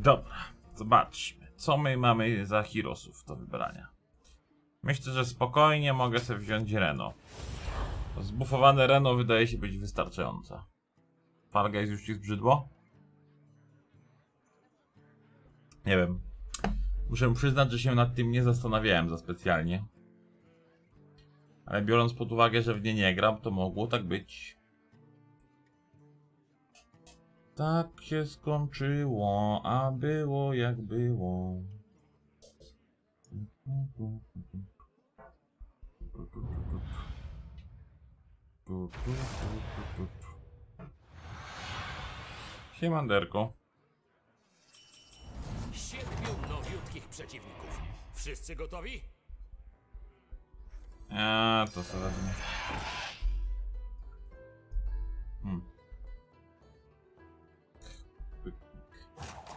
Dobra, zobaczmy. Co my mamy za Hirosów do wybrania? Myślę, że spokojnie mogę sobie wziąć Reno. Zbufowane Reno wydaje się być wystarczające. Fall Guys już ci zbrzydło? Nie wiem. Muszę przyznać, że się nad tym nie zastanawiałem za specjalnie. Ale biorąc pod uwagę, że w nie nie gram, to mogło tak być. Tak się skończyło, a było jak było. Siemanderko. Siedmiu nowiutkich przeciwników. Wszyscy gotowi? A, to sobie. Hmm.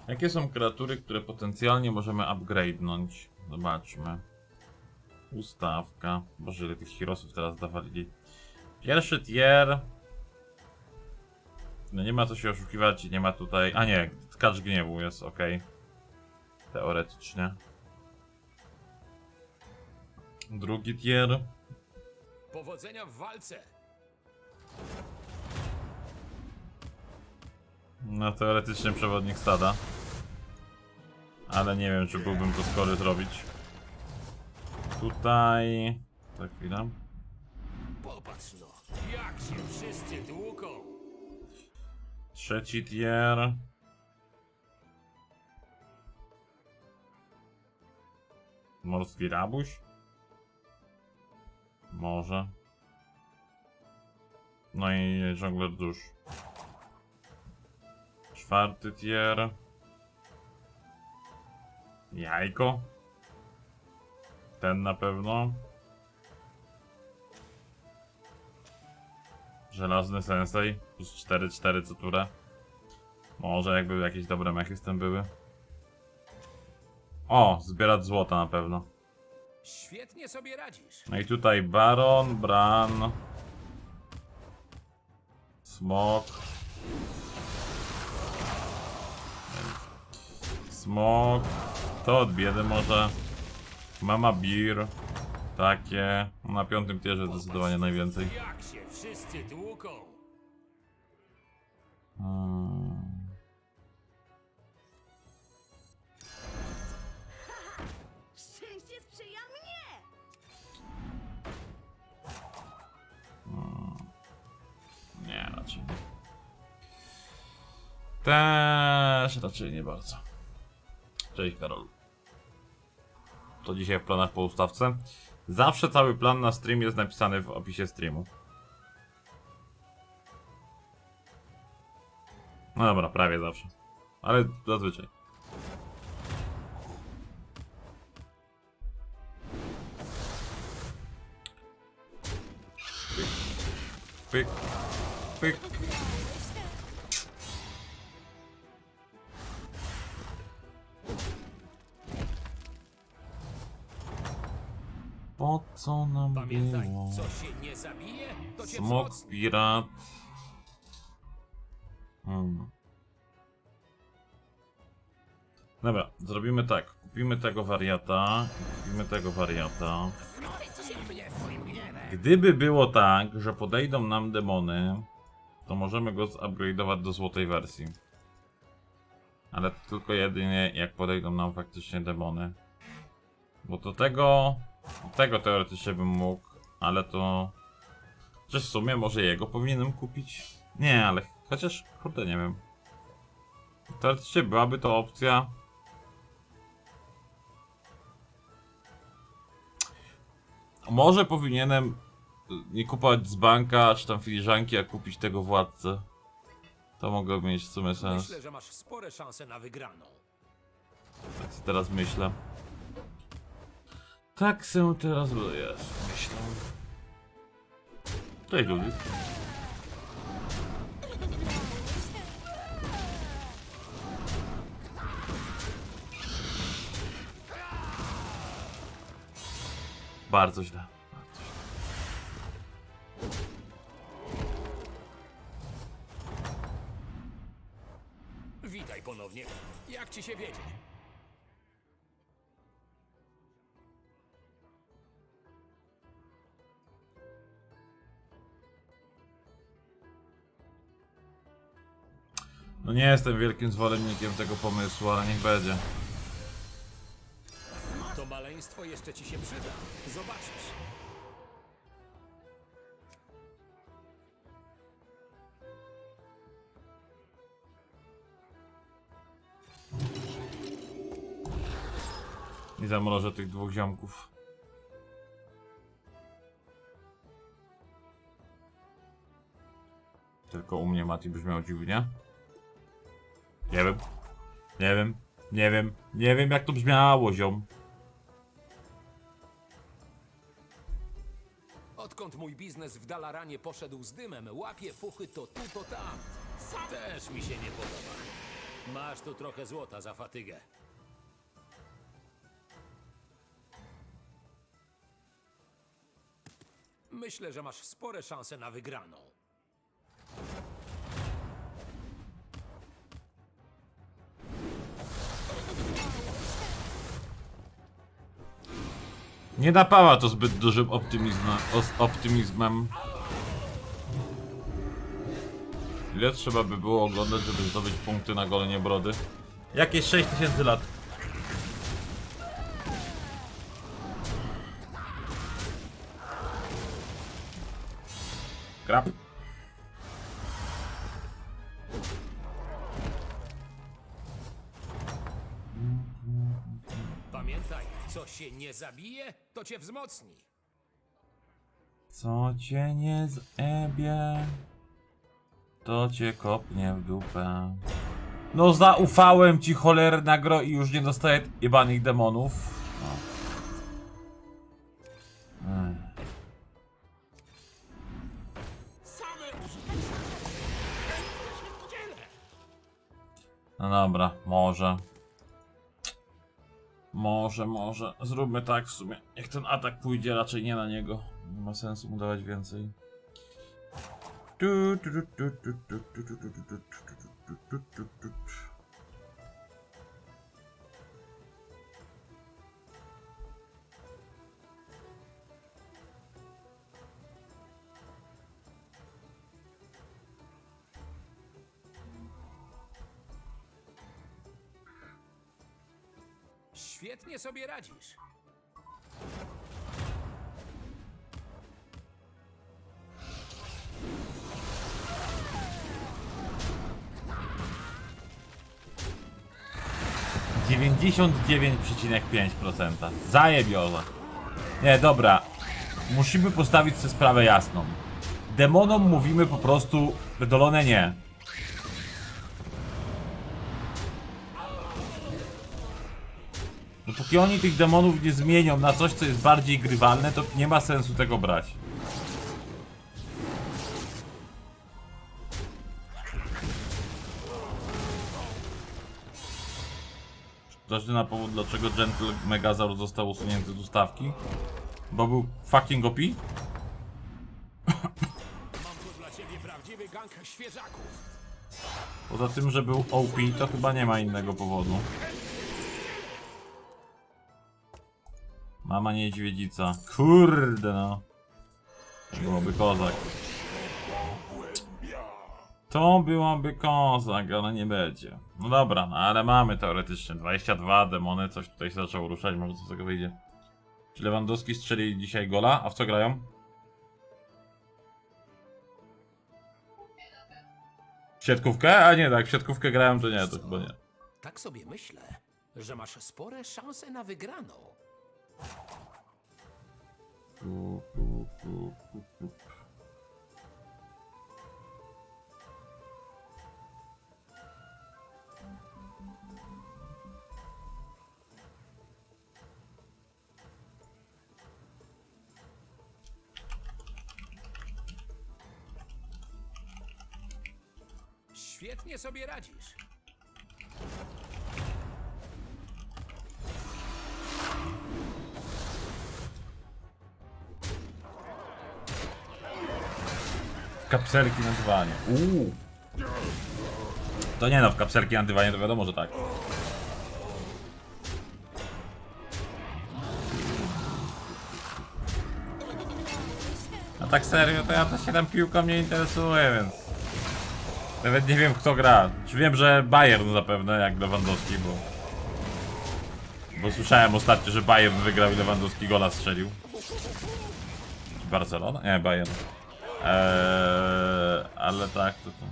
Jakie są kreatury, które potencjalnie możemy upgrade'nąć? Zobaczmy. Ustawka. Boże, ile tych heroesów teraz dawali. Pierwszy tier. No nie ma co się oszukiwać, nie ma tutaj... A nie, tkacz gniewu jest ok. Teoretycznie. Drugi tier. Powodzenia w walce! No teoretycznie przewodnik stada. Ale nie wiem, czy byłbym to skory zrobić. Tutaj... Za chwilę. Popatrz no, jak się wszyscy tłuką! Trzeci tier. Morski rabuś? Może. No i żongler dusz. Czwarty tier. Jajko. Ten na pewno. Żelazny sensei. Plus 4-4 co turę. Może jakby jakieś dobre mechy z tym były. O, zbierać złota na pewno. Świetnie sobie radzisz. No i tutaj Baron, Bran, Smok, Smok, to od biedy może, Mama Beer, takie, na piątym tierze zdecydowanie najwięcej. Jak się wszyscy tłuką! Hmm. Szczęście sprzyja mnie! Nie, raczej. Też raczej nie bardzo. Cześć Karol. To dzisiaj w planach po ustawce. Zawsze cały plan na stream jest napisany w opisie streamu. No dobra, prawie zawsze. Ale zazwyczaj. Pyk, pyk. Po co nam Pamiętaj, było? co się nie zabije, to cię Smok, wzmocni. pirat. Hmm. Dobra, zrobimy tak. Kupimy tego wariata. Kupimy tego wariata. Gdyby było tak, że podejdą nam demony, to możemy go zupgrade'ować do złotej wersji. Ale to tylko jedynie jak podejdą nam faktycznie demony. Bo do tego, tego teoretycznie bym mógł, ale to... Czy w sumie może jego powinienem kupić? Nie, ale chociaż, kurde, nie wiem. Teoretycznie byłaby to opcja. Może powinienem nie kupować z banka, czy tam filiżanki, a kupić tego władcę. To mogłoby mieć w sumie sens. Myślę, że masz spore szanse na wygraną. Tak sobie teraz myślę. Tak się teraz jest, myślę. Cześć ludzi. Bardzo źle. Bardzo źle. Witaj ponownie. ponownie. Jak ci się wiedzie? No nie jestem wielkim zwolennikiem tego pomysłu, ale niech będzie. To maleństwo jeszcze ci się przyda. Zobaczysz. I zamrożę tych dwóch ziomków. Tylko u mnie Mati brzmiał dziwnie. Nie wiem. Nie wiem. Nie wiem. Nie wiem jak to brzmiało, ziom. Odkąd mój biznes w Dalaranie poszedł z dymem, łapie fuchy to tu, to tam. Też mi się nie podoba. Masz tu trochę złota za fatygę. Myślę, że masz spore szanse na wygraną. Nie napawa to zbyt dużym optymizmem. optymizmem. Ile trzeba by było oglądać, żeby zdobyć punkty na golenie brody? Jakieś 6000 lat. Krap. Pamiętaj, co się nie zabije, to cię wzmocni. Co cię nie zebie, to cię kopnie w dupę. No zaufałem ci cholerna gro i już nie dostaję jebanych demonów. No. No dobra, może. Może, może. Zróbmy tak w sumie. Niech ten atak pójdzie raczej nie na niego. Nie ma sensu mu dawać więcej. Tu, tu, tu, tu, tu, tu, tu, tu, tu, tu, tu, tu, tu, tu, tu, tu. Świetnie sobie radzisz. Dziewięćdziesiąt dziewięć przecinek pięć procenta. Zajebioza. Nie, dobra. Musimy postawić sobie sprawę jasną. Demonom mówimy po prostu wydolone nie. Dopóki oni tych demonów nie zmienią na coś, co jest bardziej grywalne, to nie ma sensu tego brać. Każdy na powód, dlaczego Gentle Megazaur został usunięty z ustawki? Bo był fucking OP? Poza tym, że był OP, to chyba nie ma innego powodu. Mama niedźwiedzica. Kurde no. Byłoby kozak. To byłoby kozak, ale nie będzie. No dobra, no ale mamy teoretycznie 22 demony, coś tutaj się zaczęło ruszać, może co z tego wyjdzie. Czy Lewandowski strzeli dzisiaj gola? A w co grają? W siatkówkę? A nie, tak, w siatkówkę grałem, to nie, to chyba nie. Tak sobie myślę, że masz spore szanse na wygraną. Świetnie sobie radzisz. Kapselki na dzwanie. Uuu. To nie no, w kapselki na dywanie to wiadomo, że tak. A tak serio, to ja to się tam piłką nie interesuje, więc... Nawet nie wiem kto gra. Wiem, że Bayern zapewne, jak Lewandowski, bo... Bo słyszałem ostatnio, że Bayern wygrał i Lewandowski gola strzelił. Barcelona? Nie, Bayern. Eee, ale tak, to to...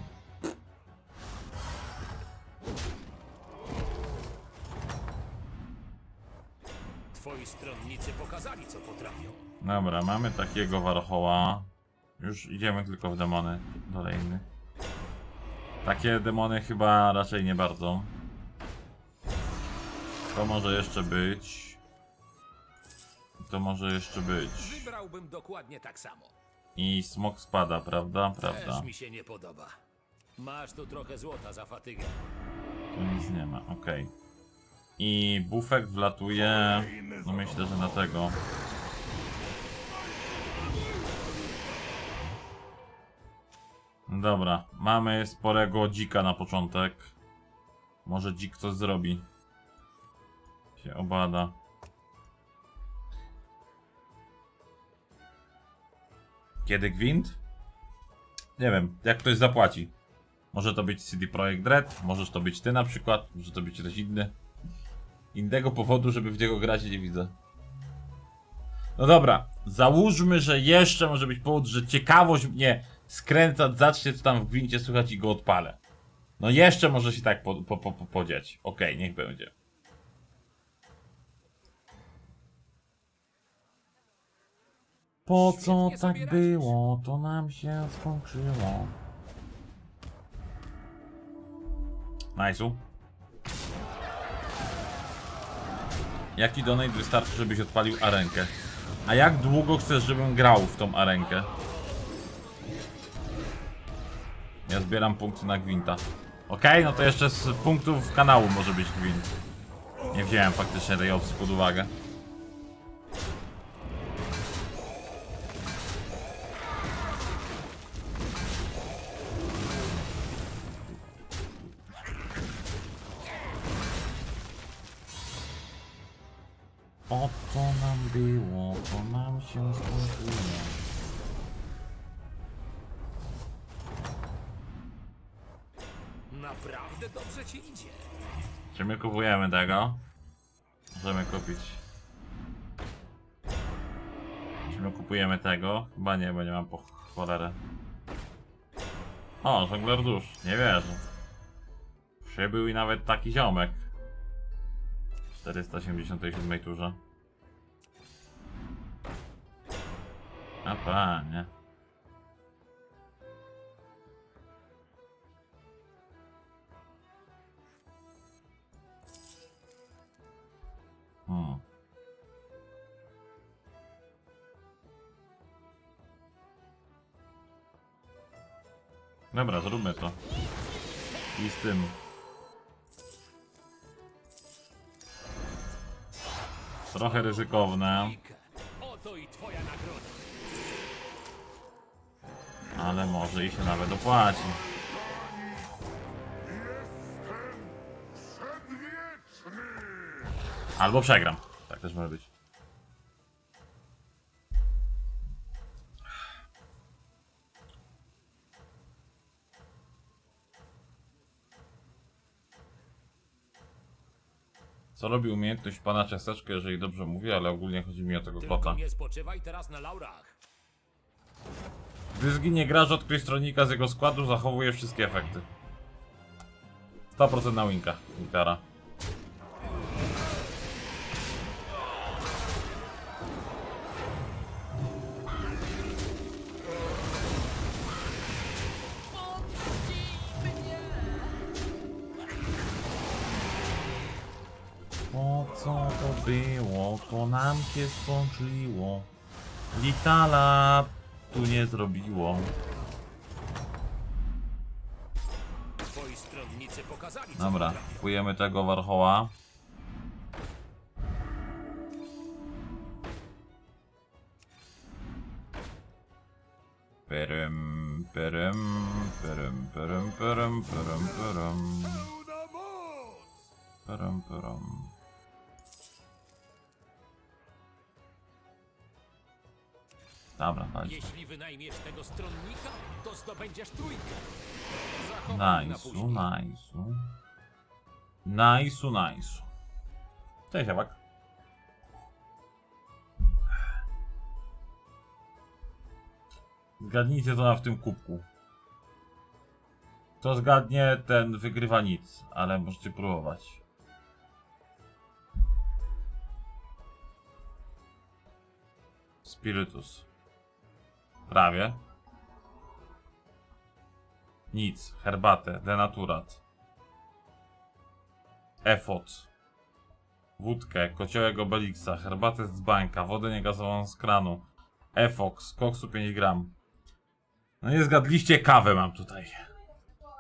Twoi stronnicy pokazali, co potrafią. Dobra, mamy takiego warchoła. Już idziemy tylko w demony kolejny. Takie demony chyba raczej nie bardzo. To może jeszcze być. To może jeszcze być. Wybrałbym dokładnie tak samo. I smok spada, prawda? Prawda. Też mi się nie podoba. Masz tu trochę złota za fatygę. Tu nic nie ma, okej. I bufek wlatuje. No myślę, że na tego. Dobra, mamy sporego dzika na początek. Może dzik coś zrobi. Się obada. Kiedy gwint? Nie wiem, jak ktoś zapłaci. Może to być CD Projekt Red, możesz to być ty na przykład, może to być ktoś inny. Innego powodu, żeby w niego grać nie widzę. No dobra, załóżmy, że jeszcze może być powód, że ciekawość mnie skręca, zacznie co tam w gwincie słychać i go odpalę. No jeszcze może się tak po, po, po, po, podziać. Okej, niech będzie. Po co Świetnie tak było? To nam się skończyło. Nice'u. Jaki donate wystarczy, żebyś odpalił arenkę? A jak długo chcesz, żebym grał w tą arenkę? Ja zbieram punkty na gwinta. Okej, no to jeszcze z punktów kanału może być gwint. Nie wziąłem faktycznie tej opcji pod uwagę. Się skończyło. Naprawdę dobrze ci idzie. Czy my kupujemy tego? Możemy kupić. Czy my kupujemy tego? Chyba nie, bo nie mam po cholerę. O, żongler dusz. Nie wierzę. Przybył i nawet taki ziomek. W 487 turze. A panie. Hmm. Dobra, zróbmy to. I z tym. Trochę ryzykowne. Oto i twoja nagroda. Ale może i się nawet opłaci. Albo przegram. Tak też może być. Co robi umiejętność pana ciasteczka, jeżeli dobrze mówię, ale ogólnie chodzi mi o tego kota. nie spoczywaj teraz na laurach. Gdy zginie gracz, odkryj stronnika z jego składu, zachowuje wszystkie efekty. 100% na winka, gitara. Po co to było? To nam się skończyło. Litala tu nie zrobiło. Twoi stronnicy pokazali, co Dobra, potrafią. kupujemy tego warchoła. Pyrym, Pyrym, pyrym, pyrym, pyrym, pyrym, pyrym. Pyrym, pyrym. Dobra, chodź. Jeśli wynajmiesz tego stronnika, to zdobędziesz trójkę. Zachowaj na Nice, później. nice. Nice, nice. Cześć. Zgadnijcie to na w tym kubku. Kto zgadnie, ten wygrywa nic, ale możecie próbować. Spirytus. Prawie. Nic. Herbatę. Denaturat. Efot. Wódkę. Kociołek Obelixa. Herbatę z bańka. Wodę niegazowaną z kranu. Efox. Koksu 5 gram. No nie zgadliście, kawę mam tutaj.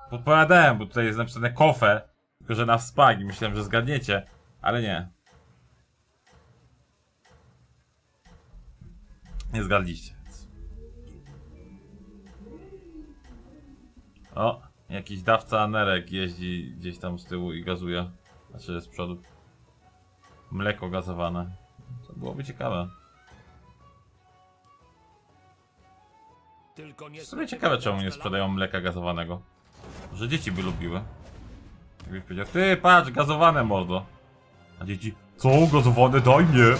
Podpowiadałem, bo tutaj jest napisane kofę. Tylko, że na wspagi. Myślałem, że zgadniecie. Ale nie. Nie zgadliście. O, jakiś dawca anerek jeździ gdzieś tam z tyłu i gazuje. Znaczy z przodu. Mleko gazowane. To byłoby ciekawe. Tylko nie W sumie ciekawe czemu nie sprzedają mleka gazowanego. Że dzieci by lubiły. Jakbyś powiedział, ty patrz, gazowane mordo. A dzieci, co gazowane, daj mnie.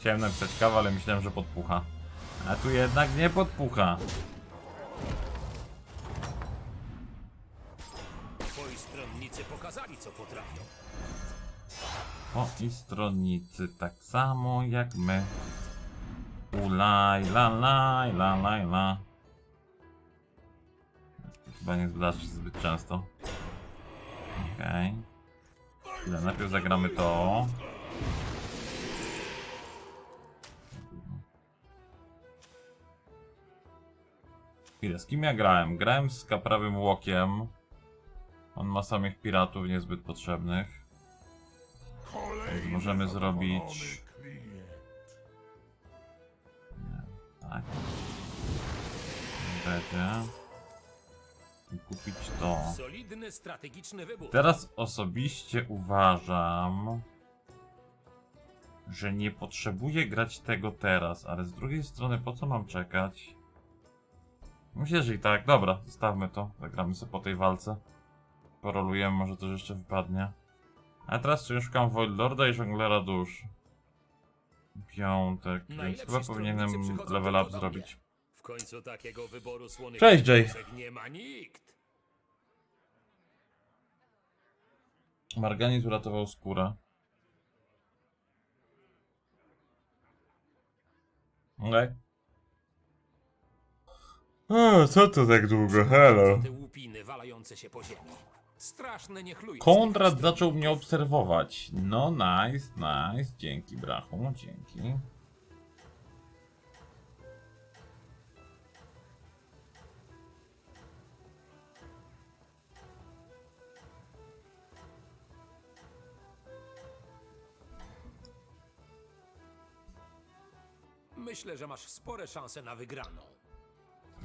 Chciałem napisać kawę, ale myślałem, że podpucha. A tu jednak nie podpucha. Twoi stronnicy pokazali, co potrafią. O, i stronnicy tak samo jak my. Ulaj, la, la, la, la, la. Chyba nie zdarzy się zbyt często. Okej. Okay. Najpierw zagramy to. Chwilę, z kim ja grałem? Grałem z kaprawym łokiem. On ma samych piratów niezbyt potrzebnych. Więc możemy zrobić... Nie, tak. Będzie. I kupić to. Teraz osobiście uważam, że nie potrzebuję grać tego teraz, ale z drugiej strony po co mam czekać? Myślę, że i tak. Dobra, zostawmy to. Zagramy sobie po tej walce. Porolujemy, może to jeszcze wypadnie. A teraz szukam Voidlorda i Żonglera Dusz. Piątek, więc chyba powinienem level up zrobić. W końcu takiego wyboru słonych Cześć, Jay. nie ma nikt. Marganiz uratował skórę. Okej. O, co to tak długo? Hello. Te łupiny walające się po ziemi. Straszne. Konrad zaczął mnie obserwować. No, nice, nice. Dzięki, brachu, dzięki. Myślę, że masz spore szanse na wygraną.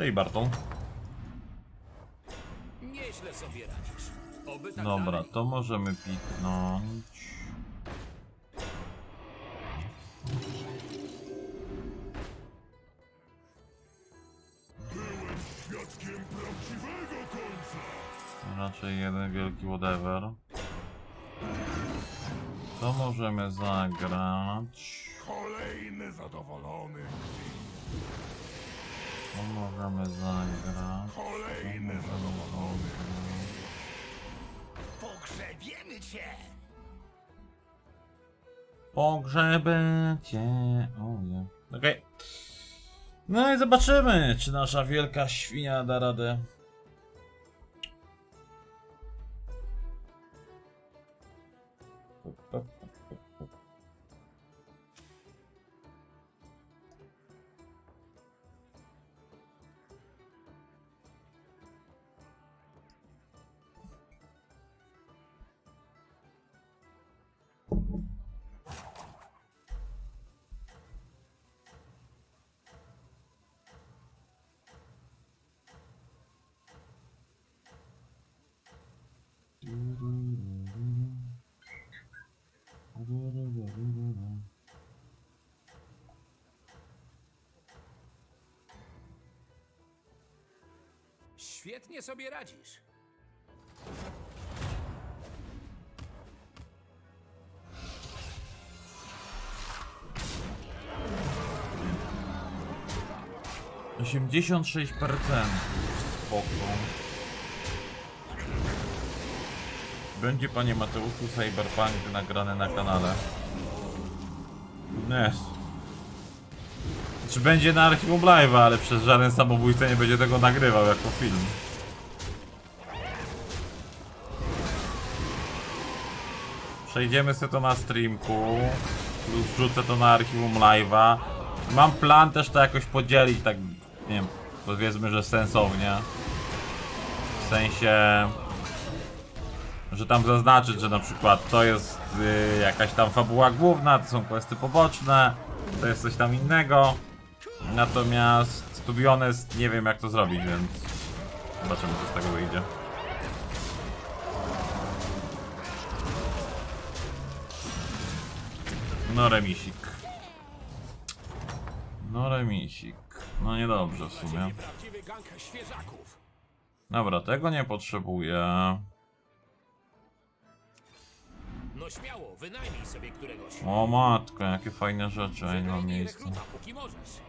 Cześć Barton. Nieźle sobie radzisz. Oby tak Dobra, dalej. to możemy piknąć. Raczej jeden wielki whatever. To możemy zagrać. Kolejny zadowolony. To możemy zagrać. Kolejny zadowolony. Pogrzebiemy cię! Pogrzebę cię. O nie. Okej. No i zobaczymy, czy nasza wielka świnia da radę. Świetnie sobie radzisz. Osiemdziesiąt sześć procent. Spoko. Będzie panie Mateuszu Cyberpunk nagrany na kanale. Jest. Czy będzie na archiwum live'a, ale przez żaden samobójca nie będzie tego nagrywał jako film. Przejdziemy sobie to na streamku. Plus wrzucę to na archiwum live'a. Mam plan też to jakoś podzielić, tak nie wiem, powiedzmy, że sensownie. W sensie, że tam zaznaczyć, że na przykład to jest y, jakaś tam fabuła główna, to są questy poboczne, to jest coś tam innego. Natomiast, to be honest, nie wiem jak to zrobić, więc zobaczymy co z tego wyjdzie. No remisik. No remisik. No niedobrze w sumie. Dobra, tego nie potrzebuję. No śmiało, wynajmij sobie któregoś. O matko, jakie fajne rzeczy, ja nie mam Wynajmij miejsca. rekruta, póki możesz.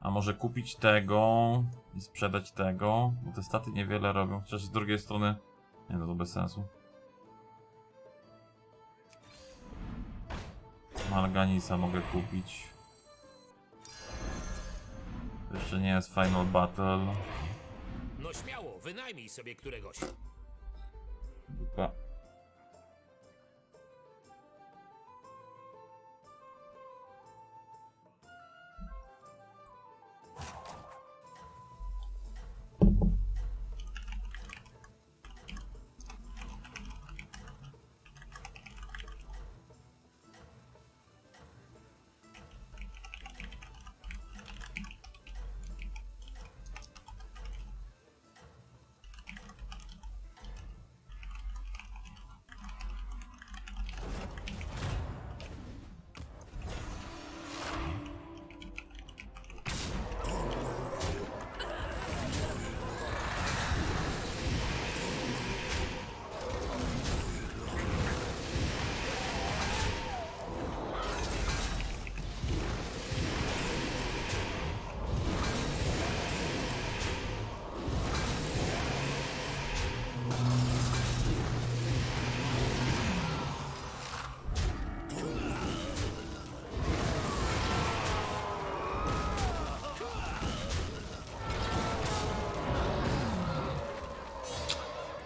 A może kupić tego i sprzedać tego? Bo te staty niewiele robią, chociaż z drugiej strony... Nie no, to bez sensu. Malganisa mogę kupić. To jeszcze nie jest Final Battle. No śmiało, wynajmij sobie któregoś. Dupa.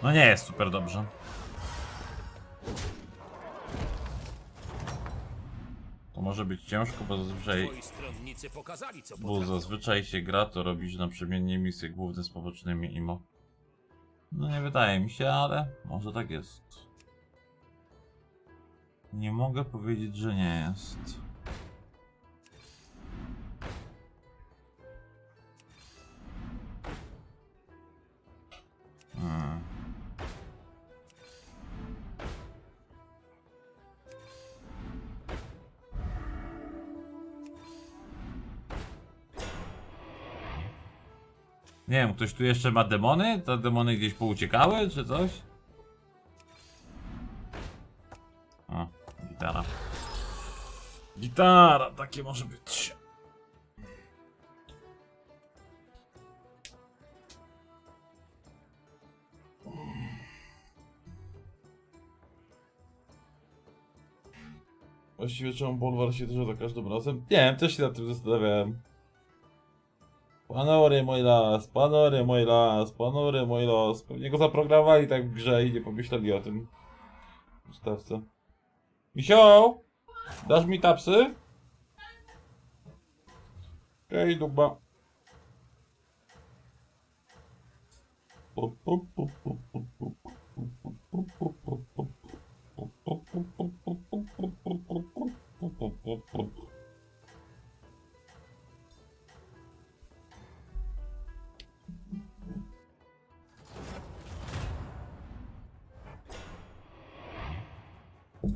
No nie jest super dobrze. To może być ciężko, bo zazwyczaj, Twoi stronnicy pokazali, co bo potrafią. zazwyczaj się gra, to robić naprzemiennie misje główne z pobocznymi imo. No nie wydaje mi się, ale może tak jest. Nie mogę powiedzieć, że nie jest. Nie wiem, ktoś tu jeszcze ma demony? Te demony gdzieś pouciekały, czy coś? O, gitara. Gitara, takie może być. Właściwie czemu Bolwar się też za każdym razem? Nie wiem, też się nad tym zastanawiałem. Panory mój las, panory mój las, panory mój los. Pewnie go zaprogramowali tak w grze i nie pomyśleli o tym. Ustawce. Misio! Dasz mi tapsy? Okej, duba.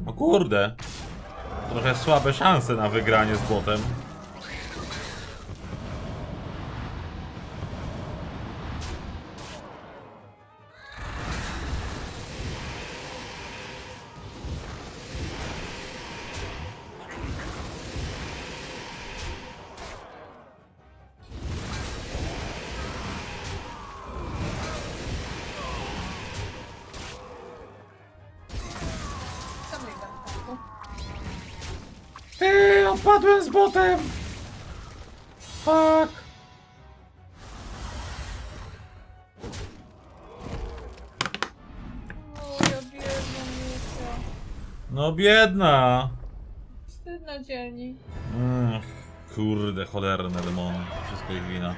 O kurde. Trochę słabe szanse na wygranie z botem. Z botem! Fuck! Biedna Misia. No biedna! Wstyd na dzielni. Mm, kurde, cholerne demony. Wszystko ich wina.